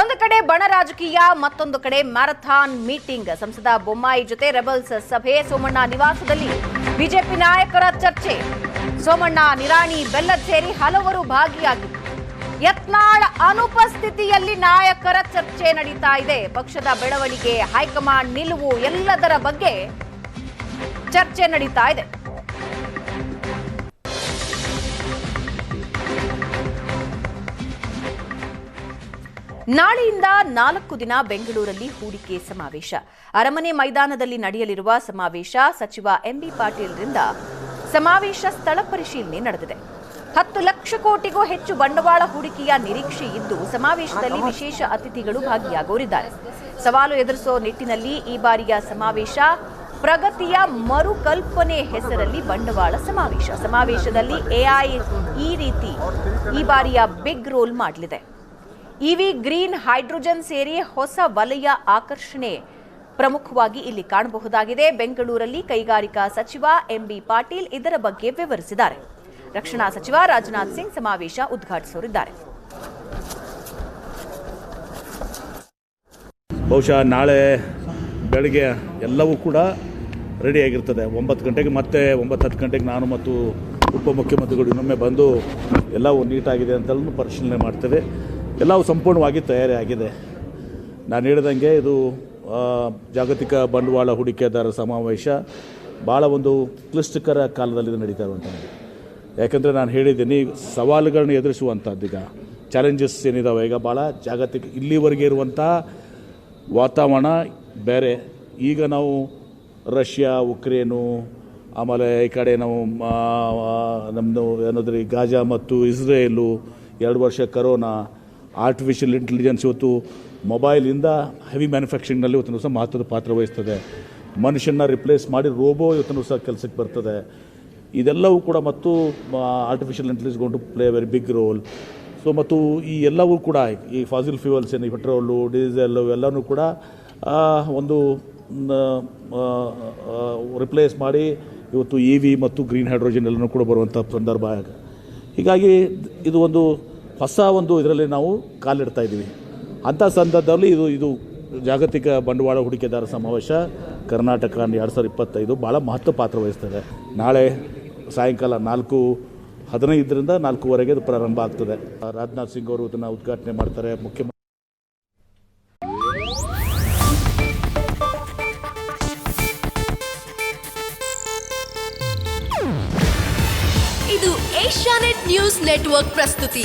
ಒಂದು ಕಡೆ ಬಣ ರಾಜಕೀಯ, ಮತ್ತೊಂದು ಕಡೆ ಮ್ಯಾರಥಾನ್ ಮೀಟಿಂಗ್. ಸಂಸದ ಬೊಮ್ಮಾಯಿ ಜೊತೆ ರೆಬಲ್ಸ್ ಸಭೆ. ಸೋಮಣ್ಣ ನಿವಾಸದಲ್ಲಿ ಬಿಜೆಪಿ ನಾಯಕರ ಚರ್ಚೆ. ಸೋಮಣ್ಣ, ನಿರಾಣಿ ಬೆಲ್ಲದ್ ಸೇರಿ ಹಲವರು ಭಾಗಿಯಾಗಿದ್ದರು. ಯತ್ನಾಳ್ ಅನುಪಸ್ಥಿತಿಯಲ್ಲಿ ನಾಯಕರ ಚರ್ಚೆ ನಡೀತಾ ಇದೆ. ಪಕ್ಷದ ಬೆಳವಣಿಗೆ, ಹೈಕಮಾಂಡ್ ನಿಲುವು ಎಲ್ಲದರ ಬಗ್ಗೆ ಚರ್ಚೆ ನಡೀತಾ ಇದೆ. ನಾಳೆಯಿಂದ ನಾಲ್ಕು ದಿನ ಬೆಂಗಳೂರಲ್ಲಿ ಹೂಡಿಕೆ ಸಮಾವೇಶ. ಅರಮನೆ ಮೈದಾನದಲ್ಲಿ ನಡೆಯಲಿರುವ ಸಮಾವೇಶ ಸಚಿವ ಎಂಬಿ ಪಾಟೀಲ್ರಿಂದ ಸಮಾವೇಶ ಸ್ಥಳ ಪರಿಶೀಲನೆ ನಡೆದಿದೆ. ಹತ್ತು ಲಕ್ಷ ಕೋಟಿಗೂ ಹೆಚ್ಚು ಬಂಡವಾಳ ಹೂಡಿಕೆಯ ನಿರೀಕ್ಷೆ ಇದ್ದು ಸಮಾವೇಶದಲ್ಲಿ ವಿಶೇಷ ಅತಿಥಿಗಳು ಭಾಗಿಯಾಗೋರಿದ್ದಾರೆ. ಸವಾಲು ಎದುರಿಸುವ ನಿಟ್ಟಿನಲ್ಲಿ ಈ ಬಾರಿಯ ಸಮಾವೇಶ ಪ್ರಗತಿಯ ಮರುಕಲ್ಪನೆ ಹೆಸರಲ್ಲಿ ಬಂಡವಾಳ ಸಮಾವೇಶ. ಸಮಾವೇಶದಲ್ಲಿ ಎಐ ಈ ರೀತಿ ಈ ಬಾರಿಯ ಬಿಗ್ ರೋಲ್ ಮಾಡಲಿದೆ. ಇವಿ ಗ್ರೀನ್ ಹೈಡ್ರೋಜನ್ ಸೇರಿ ಹೊಸ ವಲಯ ಆಕರ್ಷಣೆ ಪ್ರಮುಖವಾಗಿ ಇಲ್ಲಿ ಕಾಣಬಹುದಾಗಿದೆ. ಬೆಂಗಳೂರಲ್ಲಿ ಕೈಗಾರಿಕಾ ಸಚಿವ ಎಂಬಿ ಪಾಟೀಲ್ ಇದರ ಬಗ್ಗೆ ವಿವರಿಸಿದ್ದಾರೆ. ರಕ್ಷಣಾ ಸಚಿವ ರಾಜನಾಥ್ ಸಿಂಗ್ ಸಮಾವೇಶ ಉದ್ಘಾಟಿಸಲಿದ್ದಾರೆ ಬಹುಶಃ ನಾಳೆ ಬೆಳಗ್ಗೆ ಎಲ್ಲವೂ ಕೂಡ ರೆಡಿಯಾಗಿರ್ತದೆ ಒಂಬತ್ತು ಗಂಟೆಗೆ ಮತ್ತೆ ಒಂಬತ್ತು ಹತ್ತು ಗಂಟೆಗೆ ನಾನು ಮತ್ತು ಉಪಮುಖ್ಯಮಂತ್ರಿಗಳು ಇನ್ನೊಮ್ಮೆ ಬಂದು ಎಲ್ಲವೂ ನೀಟಾಗಿದೆ ಅಂತೆಲ್ಲ ಪರಿಶೀಲನೆ ಮಾಡ್ತೇವೆ. ಎಲ್ಲವೂ ಸಂಪೂರ್ಣವಾಗಿ ತಯಾರಿ ಆಗಿದೆ ನಾನು ಹೇಳಿದಂಗೆ ಇದು ಜಾಗತಿಕ ಬಂಡವಾಳ ಹೂಡಿಕೆದಾರರ ಸಮಾವೇಶ ಭಾಳ ಒಂದು ಕ್ಲಿಷ್ಟಕರ ಕಾಲದಲ್ಲಿ ಇದು ನಡೀತಾ ಇರುವಂಥದ್ದು ಯಾಕಂದರೆ ನಾನು ಹೇಳಿದ್ದೀನಿ, ಸವಾಲುಗಳನ್ನ ಎದುರಿಸುವಂಥದ್ದು ಈಗ. ಚಾಲೆಂಜಸ್ ಏನಿದಾವೆ ಈಗ ಭಾಳ ಜಾಗತಿಕ, ಇಲ್ಲಿವರೆಗೆ ಇರುವಂಥ ವಾತಾವರಣ ಬೇರೆ. ಈಗ ನಾವು ರಷ್ಯಾ, ಉಕ್ರೇನು, ಆಮೇಲೆ ಈ ಕಡೆ ನಾವು ನಮ್ಮದು ಏನಾದ್ರೆ ಗಾಜಾ ಮತ್ತು ಇಸ್ರೇಲು, ಎರಡು ವರ್ಷ ಕರೋನಾ ಆರ್ಟಿಫಿಷಿಯಲ್ ಇಂಟೆಲಿಜೆನ್ಸ್ ಇವತ್ತು ಮೊಬೈಲಿಂದ ಹೆವಿ ಮ್ಯಾನುಫ್ಯಾಕ್ಚರಿಂಗ್ನಲ್ಲಿ ಇವತ್ತು ಸಹ ಮಹತ್ವದ ಪಾತ್ರ ವಹಿಸ್ತದೆ. ಮನುಷ್ಯನ ರಿಪ್ಲೇಸ್ ಮಾಡಿ ರೋಬೋ ಇವತ್ತು ಸಹ ಕೆಲಸಕ್ಕೆ ಬರ್ತದೆ. ಇದೆಲ್ಲವೂ ಕೂಡ ಮತ್ತು artificial intelligence ಗೊಂಡು play very big role so ಮತ್ತು ಈ ಎಲ್ಲವೂ ಕೂಡ, ಈ ಫಾಸಿಲ್ ಫ್ಯೂಯಲ್ಸ್ ಏನು ಪೆಟ್ರೋಲು ಡೀಸೆಲ್ಲು ಎಲ್ಲನೂ ಕೂಡ ಒಂದು ರಿಪ್ಲೇಸ್ ಮಾಡಿ ಇವತ್ತು ಇ ವಿ ಮತ್ತು ಗ್ರೀನ್ ಹೈಡ್ರೋಜನ್ ಎಲ್ಲನೂ ಕೂಡ ಬರುವಂಥ ಸಂದರ್ಭ ಹೀಗಾಗಿ ಇದು ಒಂದು ಹೊಸ ಒಂದು ಇದರಲ್ಲಿ ನಾವು ಕಾಲಿಡ್ತಾ ಇದ್ದೀವಿ. ಅಂಥ ಸಂದರ್ಭದಲ್ಲಿ ಇದು ಇದು ಜಾಗತಿಕ ಬಂಡವಾಳ ಹೂಡಿಕೆದಾರ ಸಮಾವೇಶ ಕರ್ನಾಟಕ ಎರಡು ಸಾವಿರದ ಇಪ್ಪತ್ತೈದು ಭಾಳ ಮಹತ್ವ ಪಾತ್ರ ವಹಿಸ್ತದೆ. ನಾಳೆ ಸಾಯಂಕಾಲ ನಾಲ್ಕು ಹದಿನೈದರಿಂದ ನಾಲ್ಕೂವರೆಗೆ ಇದು ಪ್ರಾರಂಭ ಆಗ್ತದೆ. ರಾಜನಾಥ್ ಸಿಂಗ್ ಅವರು ಇದನ್ನು ಉದ್ಘಾಟನೆ ಮಾಡ್ತಾರೆ. ಮುಖ್ಯಮಂತ್ರಿ ಇದು ಏಷ್ಯಾನೆಟ್ ನ್ಯೂಸ್ ನೆಟ್ವರ್ಕ್ ಪ್ರಸ್ತುತಿ.